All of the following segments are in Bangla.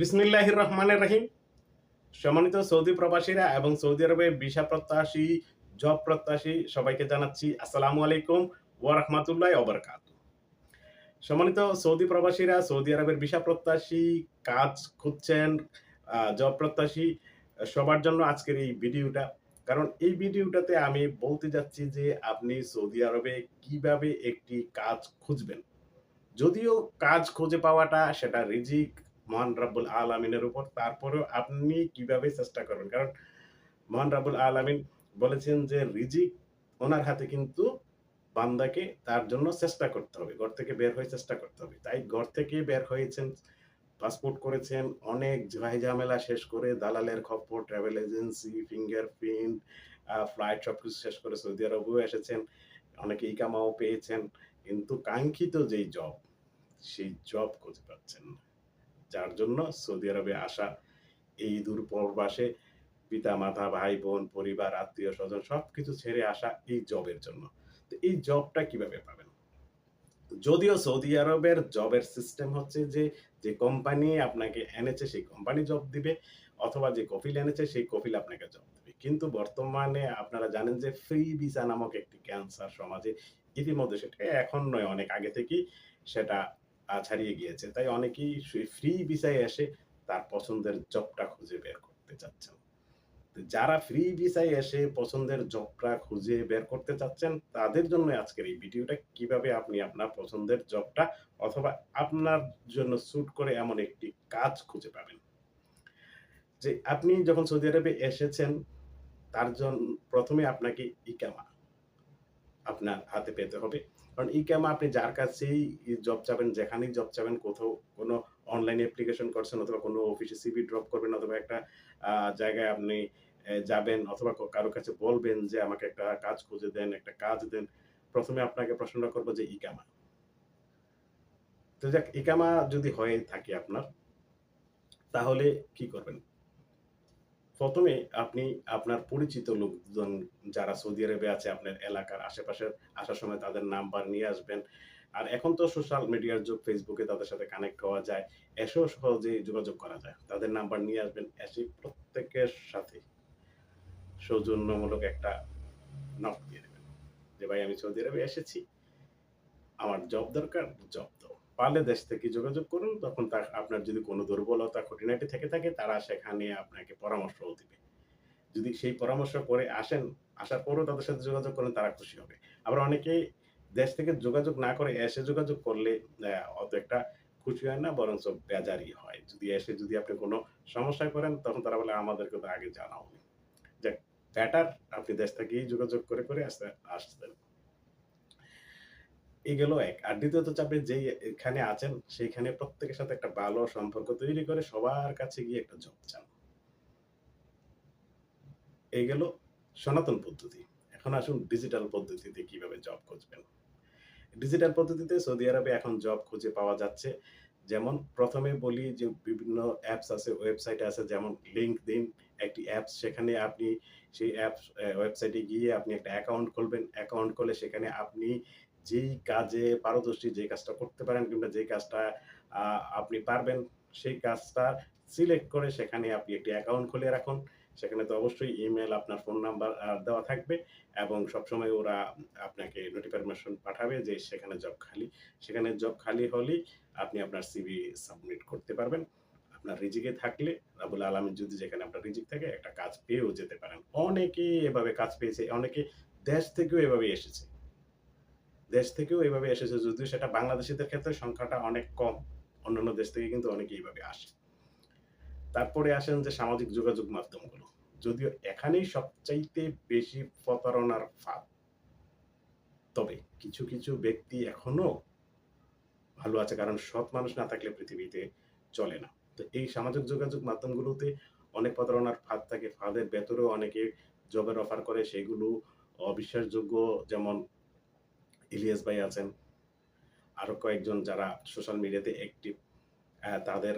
বিসমিল্লাহির রহমানের রহিম। সম্মানিত সৌদি প্রবাসীরা এবং সৌদি আরবে ভিসা প্রত্যাশী, জব প্রত্যাশী সবাইকে জানাচ্ছি আসসালামু আলাইকুম ওয়া রাহমাতুল্লাহি ওয়া সম্মানিত সৌদি প্রবাসীরা, সৌদি আরবের ভিসা প্রত্যাশী, কাজ খুঁজছেন জব প্রত্যাশী, সবার জন্য আজকের এই ভিডিওটা। কারণ এই ভিডিওটাতে আমি বলতে যাচ্ছি যে আপনি সৌদি আরবে কীভাবে একটি কাজ খুঁজবেন। যদিও কাজ খুঁজে পাওয়াটা সেটা রিজিক মহান রাব্বুল আলামিনের উপর, তারপরেও আপনি কীভাবে চেষ্টা করবেন? কারণ মহান রাব্বুল আলামিন বলেছেন যে, রিজিক ওনার হাতে কিন্তু বান্দাকে তার জন্য চেষ্টা করতে হবে। ঘর থেকে বের হয়ে চেষ্টা করতে হবে। তাই ঘর থেকে বের হয়েছেন, পাসপোর্ট করেছেন, অনেক ঝাই ঝামেলা শেষ করে দালালের খপ্পর, ট্রাভেল এজেন্সি, ফিঙ্গারপ্রিন্ট ফ্লাইট সব কিছু শেষ করে সৌদি আরবেও এসেছেন, অনেকে ইকামাও পেয়েছেন। কিন্তু কাঙ্ক্ষিত যেই জব, সেই জব খুঁজে পাচ্ছেন না। যার জন্য সৌদি আরবে আসা, এই দূর প্রবাসে পিতা, মাতা, ভাই, বোন, পরিবার, আত্মীয়, স্বজন সবকিছু ছেড়ে আসা এই জবের জন্য। তো এই জবটা কীভাবে পাবেন? যদিও সৌদি আরবের জবের সিস্টেম হচ্ছে যে যে কোম্পানি আপনাকে এনেছে সেই কোম্পানি জব দিবে, অথবা যে কফিল এনেছে সেই কফিল আপনাকে জব দিবে। কিন্তু বর্তমানে আপনারা জানেন যে, ফ্রি ভিসা নামক একটি ক্যান্সার সমাজে ইতিমধ্যে সেটা এখন নয়, অনেক আগে থেকেই সেটা ছাড়িয়ে গিয়েছে। তাই অনেকেই ফ্রি ভিসায় এসে তার পছন্দের জবটা খুঁজে বের করতে চাচ্ছেন। যারা ফ্রি ভিসায় এসে পছন্দের জবটা খুঁজে বের করতে চাচ্ছেন, তাদের জন্য আজকের এই ভিডিওটা, কীভাবে আপনি আপনার পছন্দের জবটা অথবা আপনার জন্য স্যুট করে এমন একটি কাজ খুঁজে পাবেন। যে আপনি যখন সৌদি আরবে এসেছেন, তার জন্য প্রথমে আপনাকে ইকামা আপনার হাতে পেতে হবে। কারণ ই ইকামা আপনি যার কাছেই জব চাবেন, যেখানেই জব চাবেন, কোথাও কোনো অনলাইন অ্যাপ্লিকেশন করছেন অথবা কোনো অফিসে সিভি ড্রপ করবেন অথবা একটা জায়গায় আপনি যাবেন অথবা কারও কাছে বলবেন যে আমাকে একটা কাজ খুঁজে দেন, একটা কাজ দেন, প্রথমে আপনাকে প্রশ্নটা করব যে ইকামা তো যাক ইকামা যদি হয়ে থাকে আপনার, তাহলে কি করবেন? প্রথমে আপনি আপনার পরিচিত লোকজন যারা সৌদি আরবে আছে, আপনার এলাকার আশেপাশের আসার সময় তাদের নাম্বার নিয়ে আসবেন। আর এখন তো সোশ্যাল মিডিয়ার যুগ ফেসবুকে তাদের সাথে কানেক্ট হওয়া যায়। এসেও সহজেই যোগাযোগ করা যায়। তাদের নাম্বার নিয়ে আসবেন এসে প্রত্যেকের সাথে। সৌজন্যমূলক একটা নক দিয়ে দেবেন যে, ভাই, আমি সৌদি আরবে এসেছি। আমার জব দরকার জব দাও। পারলে দেশ থেকে যোগাযোগ করুন, তখন তার, আপনার যদি কোনো দুর্বলতা খুঁটিনাটি থেকে থাকে, তারা সেখানে আপনাকে পরামর্শও দিবে। যদি সেই পরামর্শ করে আসেন, আসার পরও তাদের সাথে যোগাযোগ করেন তারা খুশি হবে। আবার অনেকেই দেশ থেকে যোগাযোগ না করে এসে যোগাযোগ করলে অত একটা খুশি হয় না, বরঞ্চ বেজারই হয়। যদি এসে যদি আপনি কোনো সমস্যায় করেন, তখন তারা বলে, আমাদেরকে তো আগে জানাওনি। যে ব্যাটার আপনি দেশ থেকেই যোগাযোগ করে করে আসতে, আসতেন। এই গেল এক। আর দ্বিতীয়ত চাপে যেই এখানে আছেন, সেইখানে প্রত্যেকের সাথে একটা ভালো সম্পর্ক তৈরি করে সবার কাছে গিয়ে একটা জব চান। এই গেল সনাতন পদ্ধতি। এখন আসুন ডিজিটাল পদ্ধতিতে কীভাবে জব খুঁজবেন। ডিজিটাল পদ্ধতিতে সৌদি আরবে এখন জব খুঁজে পাওয়া যাচ্ছে। যেমন প্রথমে বলি যে বিভিন্ন অ্যাপস আছে ওয়েবসাইট আছে, যেমন লিঙ্ক দিন একটি অ্যাপস সেখানে আপনি সেই অ্যাপস ওয়েবসাইটে গিয়ে আপনি একটা অ্যাকাউন্ট খুলবেন। অ্যাকাউন্ট করলে সেখানে আপনি যেই কাজে পারদর্শী যে কাজটা করতে পারেন কিংবা যে কাজটা আপনি পারবেন, সেই কাজটা সিলেক্ট করে সেখানে আপনি একটি অ্যাকাউন্ট খুলে রাখুন। সেখানে তো অবশ্যই ইমেল, আপনার ফোন নাম্বার দেওয়া থাকবে এবং সবসময় ওরা আপনাকে নোটিফিকেশন পাঠাবে যে সেখানে জব খালি। সেখানে জব খালি হলেই আপনি আপনার সিভি সাবমিট করতে পারবেন। আপনার রিজিকে থাকলে রাবুল আলমী যদি যেখানে আপনার রিজিক থাকে, একটা কাজ পেয়েও যেতে পারেন। অনেকে এভাবে কাজ পেয়েছে, অনেকে দেশ থেকেও এভাবে এসেছে। দেশ থেকেও এভাবে এসেছে যদিও সেটা বাংলাদেশিদের ক্ষেত্রে সংখ্যাটা অনেক কম, অন্যান্য দেশ থেকে কিন্তু অনেকে এইভাবে আসে। তারপরে আসেন যে সামাজিক যোগাযোগ মাধ্যমগুলো। যদিও এখানেই সবচাইতে বেশি প্রতারণার ফাঁদ। তবে কিছু কিছু ব্যক্তি এখনও ভালো আছে, কারণ সৎ মানুষ না থাকলে পৃথিবীতে চলে না। তো এই সামাজিক যোগাযোগ মাধ্যমগুলোতে অনেক প্রতারণার ফাঁদ থাকে। ফাঁদের ভেতরেও অনেকে জবের অফার করে, সেগুলো অবিশ্বাসযোগ্য, যেমন ইলিয়াস ভাই আছেন আরও কয়েকজন যারা সোশ্যাল মিডিয়াতে অ্যাক্টিভ তাদের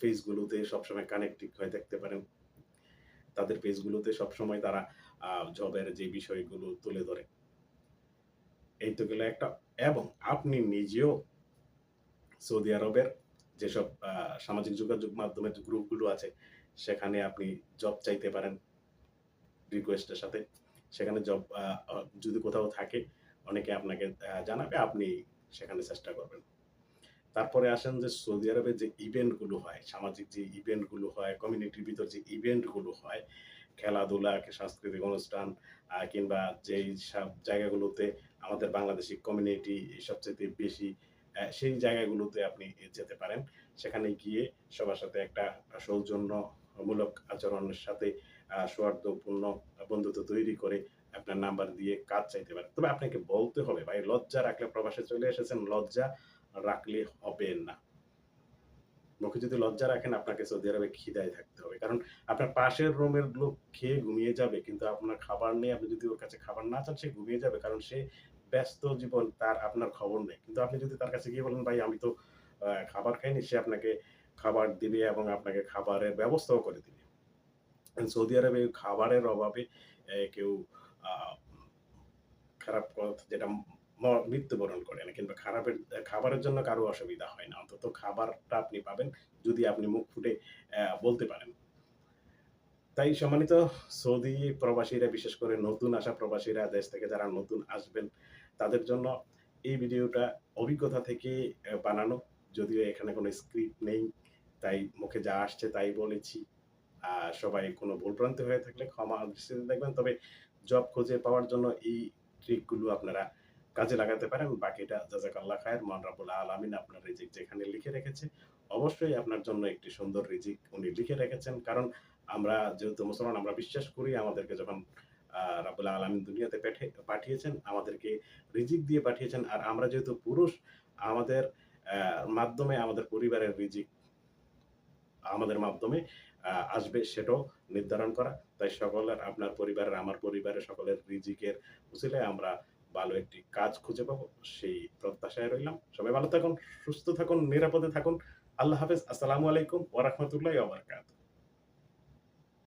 পেজগুলোতে সবসময় কানেক্টিভ হয়ে দেখতে পারেন। তাদের পেজগুলোতে সবসময় তারা জবের যে বিষয়গুলো তুলে ধরে। এই তো গেল একটা। এবং আপনি নিজেও সৌদি আরবের যেসব সামাজিক যোগাযোগ মাধ্যমের গ্রুপগুলো আছে, সেখানে আপনি জব চাইতে পারেন রিকোয়েস্টের সাথে। সেখানে জব যদি কোথাও থাকে, অনেকে আপনাকে জানাবে, আপনি সেখানে চেষ্টা করবেন। তারপরে আসেন যে সৌদি আরবে যে ইভেন্টগুলো হয়, সামাজিক যে ইভেন্টগুলো হয়, কমিউনিটির ভিতর যে ইভেন্টগুলো হয়, খেলাধুলা, সাংস্কৃতিক অনুষ্ঠান কিংবা যেই সব জায়গাগুলোতে আমাদের বাংলাদেশী কমিউনিটি সবচেয়ে বেশি সেই জায়গাগুলোতে আপনি যেতে পারেন। সেখানে গিয়ে সবার সাথে একটা সৌজন্যমূলক আচরণের সাথে সৌহার্দ্যপূর্ণ বন্ধুত্ব তৈরি করে আপনার নাম্বার দিয়ে কাজ চাইতে পারে তবে আপনাকে বলতে হবে ভাই লজ্জা রাখলে প্রবাসে চলে এসেছেন, লজ্জা রাখলে হবে না। মুখে যদি লজ্জা রাখেন আপনাকে সৌদি আরবে খিদায় থাকতে হবে। কারণ আপনার পাশের রুমের লোক খেয়ে ঘুমিয়ে যাবে কিন্তু আপনার খাবার নেই। আপনি যদি ওর কাছে খাবার না চান সে ঘুমিয়ে যাবে। কারণ সে ব্যস্ত জীবন তার আপনার খবর নেই। কিন্তু আপনি যদি তার কাছে গিয়ে বলেন, "ভাই আমি তো খাবার খাইনি" সে আপনাকে খাবার দিবে এবং আপনাকে খাবারের ব্যবস্থাও করে দিবে। সৌদি আরবে খাবারের অভাবে কেউ খারাপ যেটা মৃত্যুবরণ করে না কিংবা খারাপের খাবারের জন্য কারও অসুবিধা হয় না। অন্তত খাবারটা আপনি পাবেন যদি আপনি মুখ ফুটে বলতে পারেন। তাই সম্মানিত সৌদি প্রবাসীরা বিশেষ করে নতুন আসা প্রবাসীরা দেশ থেকে যারা নতুন আসবেন, তাদের জন্য এই ভিডিওটা অভিজ্ঞতা থেকে বানানো। যদিও এখানে কোনো স্ক্রিপ্ট নেই। তাই মুখে যা আসছে তাই বলেছি। সবাই কোনো ভুলভ্রান্তি হয়ে থাকলে ক্ষমা দৃষ্টিতে দেখবেন। তবে জব খুঁজে পাওয়ার জন্য এই ট্রিকগুলো আপনারা কাজে লাগাতে পারেন। বাকিটা জাযাকাল্লাহ খায়ের। মহান রব্বুল আলামিন আপনার রিজিক যেখানে লিখে রেখেছে, অবশ্যই আপনার জন্য একটি সুন্দর রিজিক উনি লিখে রেখেছেন। কারণ আমরা যেহেতু মুসলমান আমরা বিশ্বাস করি আমাদেরকে যখন রাবুল আলামিন দুনিয়াতে পাঠিয়েছেন, আমাদেরকে রিজিক দিয়ে পাঠিয়েছেন। আর আমরা যেহেতু পুরুষ, আমাদের মাধ্যমে আমাদের পরিবারের রিজিক আমাদের মাধ্যমে আসবে সেটাও নির্ধারণ করা। তাই সকলের আপনার পরিবারের, আমার পরিবারের সকলের রিজিকের উচিলে আমরা ভালো একটি কাজ খুঁজে পাবো। সেই প্রত্যাশায় রইলাম। সবাই ভালো থাকুন, সুস্থ থাকুন, নিরাপদে থাকুন। আল্লাহ হাফেজ। আসসালামু আলাইকুম ওরহমতুল্লাহ বারাকাতুহু।